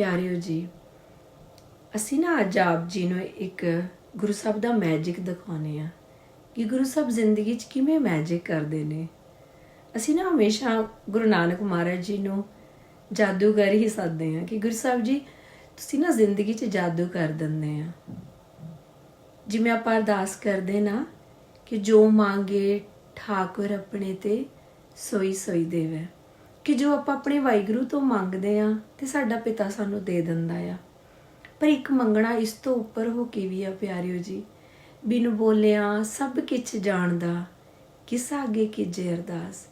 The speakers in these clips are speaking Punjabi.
ਪਿਆਰਿਓ ਜੀ, ਅਸੀਂ ਨਾ ਅੱਜ ਆਪ ਜੀ ਨੂੰ ਇੱਕ ਗੁਰੂ ਸਾਹਿਬ ਦਾ ਮੈਜਿਕ ਦਿਖਾਉਨੇ ਆ ਕਿ ਗੁਰੂ ਸਾਹਿਬ ਜ਼ਿੰਦਗੀ 'ਚ ਕਿਵੇਂ ਮੈਜਿਕ ਕਰਦੇ ਨੇ। ਅਸੀਂ ਨਾ ਹਮੇਸ਼ਾ ਗੁਰੂ ਨਾਨਕ ਮਹਾਰਾਜ ਜੀ ਨੂੰ ਜਾਦੂਗਰ ਹੀ ਸੱਦਦੇ ਆ ਕਿ ਗੁਰੂ ਸਾਹਿਬ ਜੀ, ਤੁਸੀਂ ਨਾ ਜ਼ਿੰਦਗੀ 'ਚ ਜਾਦੂ ਕਰ ਦਿੰਦੇ ਆ। ਜਿਵੇਂ ਆਪਾਂ ਅਰਦਾਸ ਕਰਦੇ ਨਾ ਕਿ ਜੋ ਮੰਗੇ ਠਾਕੁਰ ਆਪਣੇ ਤੇ ਸੋਈ ਸੋਈ ਦੇਵੇ। ਕਿ ਜੋ ਆਪਾਂ ਆਪਣੇ ਵਾਹਿਗੁਰੂ ਤੋਂ ਮੰਗਦੇ ਆ ਤੇ ਸਾਡਾ ਪਿਤਾ ਸਾਨੂੰ ਦੇ ਦਿੰਦਾ ਆ। ਪਰ ਇੱਕ ਮੰਗਣਾ ਇਸ ਤੋਂ ਉੱਪਰ ਹੋ ਕੇ ਵੀ ਆ ਪਿਆਰਿਓ ਜੀ। ਬਿਨ ਬੋਲਿਆ ਸਭ ਕਿਛ ਜਾਣਦਾ ਕਿਸ ਅੱਗੇ ਕੀਜੇ ਅਰਦਾਸ।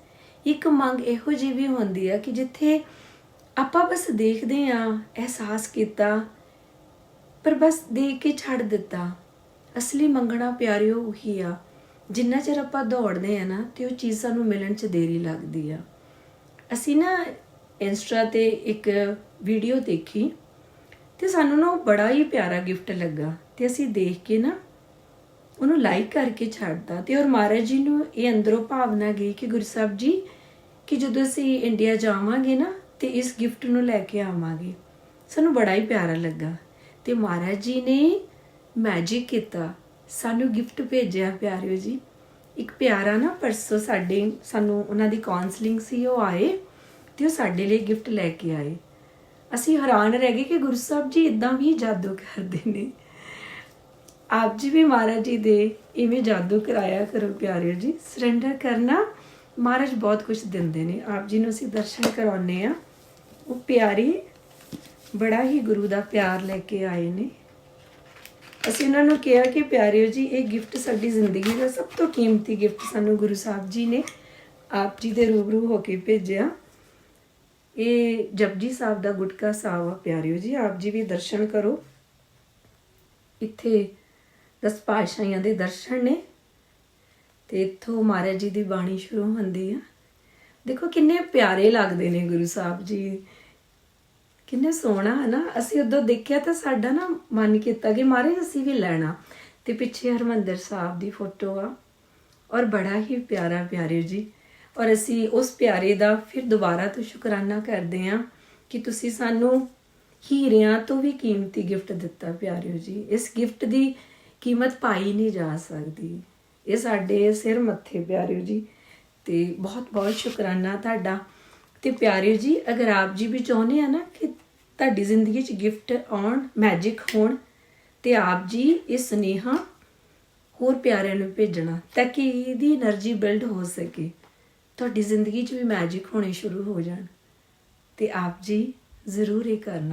ਇੱਕ ਮੰਗ ਇਹੋ ਜਿਹੀ ਵੀ ਹੁੰਦੀ ਆ ਕਿ ਜਿੱਥੇ ਆਪਾਂ ਬਸ ਦੇਖਦੇ ਆ ਅਹਿਸਾਸ ਕੀਤਾ, ਪਰ ਬਸ ਦੇਖ ਕੇ ਛੱਡ ਦਿੱਤਾ। ਅਸਲੀ ਮੰਗਣਾ ਪਿਆਰਿਓ ਉਹੀ ਆ। ਜਿੰਨਾ ਚਿਰ ਆਪਾਂ ਦੌੜਦੇ ਆ ਨਾ ਤੇ ਉਹ ਚੀਜ਼ ਸਾਨੂੰ ਮਿਲਣ 'ਚ ਦੇਰੀ ਲੱਗਦੀ ਆ। ਅਸੀਂ ਨਾ ਇੰਸਟਾ ਤੇ ਇੱਕ ਵੀਡੀਓ ਦੇਖੀ ਤੇ ਸਾਨੂੰ ਨਾ ਉਹ ਬੜਾ ਹੀ ਪਿਆਰਾ ਗਿਫਟ ਲੱਗਾ ਤੇ ਅਸੀਂ ਦੇਖ ਕੇ ਨਾ ਉਹਨੂੰ ਲਾਈਕ ਕਰਕੇ ਛੱਡਦਾ ਤੇ ਔਰ ਮਹਾਰਾਜ ਜੀ ਨੂੰ ਇਹ ਅੰਦਰੋਂ ਭਾਵਨਾ ਗਈ ਕਿ ਗੁਰੂ ਸਾਹਿਬ ਜੀ ਕਿ ਜਦੋਂ ਅਸੀਂ ਇੰਡੀਆ ਜਾਵਾਂਗੇ ਨਾ ਤੇ ਇਸ ਗਿਫਟ ਨੂੰ ਲੈ ਕੇ ਆਵਾਂਗੇ। ਸਾਨੂੰ ਬੜਾ ਹੀ ਪਿਆਰਾ ਲੱਗਾ ਤੇ ਮਹਾਰਾਜ ਜੀ ਨੇ ਮੈਜਿਕ ਕੀਤਾ। ਸਾਨੂੰ ਗਿਫਟ ਭੇਜਿਆ, ਪਿਆਰਿਓ ਜੀ। ਇੱਕ ਪਿਆਰਾ ਨਾ ਪਰਸੋਂ ਸਾਡੇ, ਸਾਨੂੰ ਉਹਨਾਂ ਦੀ ਕਾਉਂਸਲਿੰਗ ਸੀ, ਉਹ ਆਏ ਤੇ ਉਹ ਸਾਡੇ ਲਈ ਗਿਫਟ ਲੈ ਕੇ ਆਏ। ਅਸੀਂ ਹੈਰਾਨ ਰਹਿ ਗਏ ਕਿ ਗੁਰੂ ਸਾਹਿਬ ਜੀ ਇਦਾਂ ਵੀ ਜਾਦੂ ਕਰਦੇ ਨੇ। ਆਪ ਜੀ ਵੀ ਮਹਾਰਾਜ ਜੀ ਦੇ ਇਵੇਂ ਜਾਦੂ ਕਰਾਇਆ ਕਰੋ ਪਿਆਰਿਓ ਜੀ। ਸਰੈਂਡਰ ਕਰਨਾ ਮਹਾਰਾਜ ਬਹੁਤ ਕੁਝ ਦਿੰਦੇ ਨੇ। ਆਪ ਜੀ ਨੂੰ ਅਸੀਂ ਦਰਸ਼ਨ ਕਰਾਉਨੇ ਆ ਉਹ ਪਿਆਰੇ, ਬੜਾ ਹੀ ਗੁਰੂ ਦਾ ਪਿਆਰ ਲੈ ਕੇ ਆਏ ਨੇ। ਅਸੀਂ ਉਹਨਾਂ ਨੂੰ ਕਿਹਾ ਕਿ ਪਿਆਰਿਓ ਜੀ, ਇਹ ਗਿਫਟ ਸਾਡੀ ਜ਼ਿੰਦਗੀ ਦਾ ਸਭ ਤੋਂ ਕੀਮਤੀ ਗਿਫਟ ਸਾਨੂੰ ਗੁਰੂ ਸਾਹਿਬ ਜੀ ਨੇ ਆਪ ਜੀ ਦੇ ਰੂਬਰੂ ਹੋ ਕੇ ਭੇਜਿਆ। ਇਹ ਜਪਜੀ ਸਾਹਿਬ ਦਾ ਗੁਟਕਾ ਸਾਹਿਬ ਆ ਪਿਆਰਿਓ ਜੀ, ਆਪ ਜੀ ਵੀ ਦਰਸ਼ਨ ਕਰੋ। ਇੱਥੇ ਦਸ ਪਾਤਸ਼ਾਹੀਆਂ ਦੇ ਦਰਸ਼ਨ ਨੇ ਤੇ ਇੱਥੋਂ ਮਹਾਰਾਜ ਜੀ ਦੀ ਬਾਣੀ ਸ਼ੁਰੂ ਹੁੰਦੀ ਆ। ਦੇਖੋ ਕਿੰਨੇ ਪਿਆਰੇ ਲੱਗਦੇ ਨੇ ਗੁਰੂ ਸਾਹਿਬ ਜੀ। ਕਿੰਨਾ ਸੋਹਣਾ ਹੈ ਨਾ ਅਸੀਂ ਉਦੋਂ ਦੇਖਿਆ ਤਾਂ ਸਾਡਾ ਨਾ ਮਨ ਕੀਤਾ ਕਿ ਮਾਰੇ, ਅਸੀਂ ਵੀ ਲੈਣਾ। ਤੇ ਪਿੱਛੇ ਹਰਮੰਦਰ ਸਾਹਿਬ ਦੀ ਫੋਟੋ ਆ। ਔਰ ਬੜਾ ਹੀ ਪਿਆਰਾ ਪਿਆਰੇ ਜੀ। ਔਰ ਅਸੀਂ ਉਸ ਪਿਆਰੇ ਦਾ ਫਿਰ ਦੁਬਾਰਾ ਤੋਂ ਸ਼ੁਕਰਾਨਾ ਕਰਦੇ ਹਾਂ ਕਿ ਤੁਸੀਂ ਸਾਨੂੰ ਹੀਰਿਆਂ ਤੋਂ ਵੀ ਕੀਮਤੀ ਗਿਫਟ ਦਿੱਤਾ, ਪਿਆਰਿਓ ਜੀ। ਇਸ ਗਿਫਟ ਦੀ ਕੀਮਤ ਪਾਈ ਨਹੀਂ ਜਾ ਸਕਦੀ। ਇਹ ਸਾਡੇ ਸਿਰ ਮੱਥੇ, ਪਿਆਰਿਓ ਜੀ। ਤੇ ਬਹੁਤ ਬਹੁਤ ਸ਼ੁਕਰਾਨਾ ਤੁਹਾਡਾ। ਤੇ ਪਿਆਰੇ ਜੀ, ਅਗਰ ਆਪ ਜੀ ਵੀ ਚਾਹੁੰਦੇ ਆ ਨਾ ਕਿ ਤੁਹਾਡੀ ਜ਼ਿੰਦਗੀ 'ਚ ਗਿਫਟ ਆਉਣ ਮੈਜਿਕ ਹੋਣ, ਤੇ ਆਪ ਜੀ ਇਹ ਸਨੇਹਾ ਹੋਰ ਪਿਆਰਿਆਂ ਨੂੰ ਭੇਜਣਾ, ਤਾਂ ਕਿ ਇਹਦੀ એનર્ਜੀ ਬਿਲਡ ਹੋ ਸਕੇ। ਤੁਹਾਡੀ ਜ਼ਿੰਦਗੀ 'ਚ ਵੀ ਮੈਜਿਕ ਹੋਣੇ ਸ਼ੁਰੂ ਹੋ ਜਾਣ। ਤੇ ਆਪ ਜੀ ਜ਼ਰੂਰ ਇਹ ਕਰਨਾ।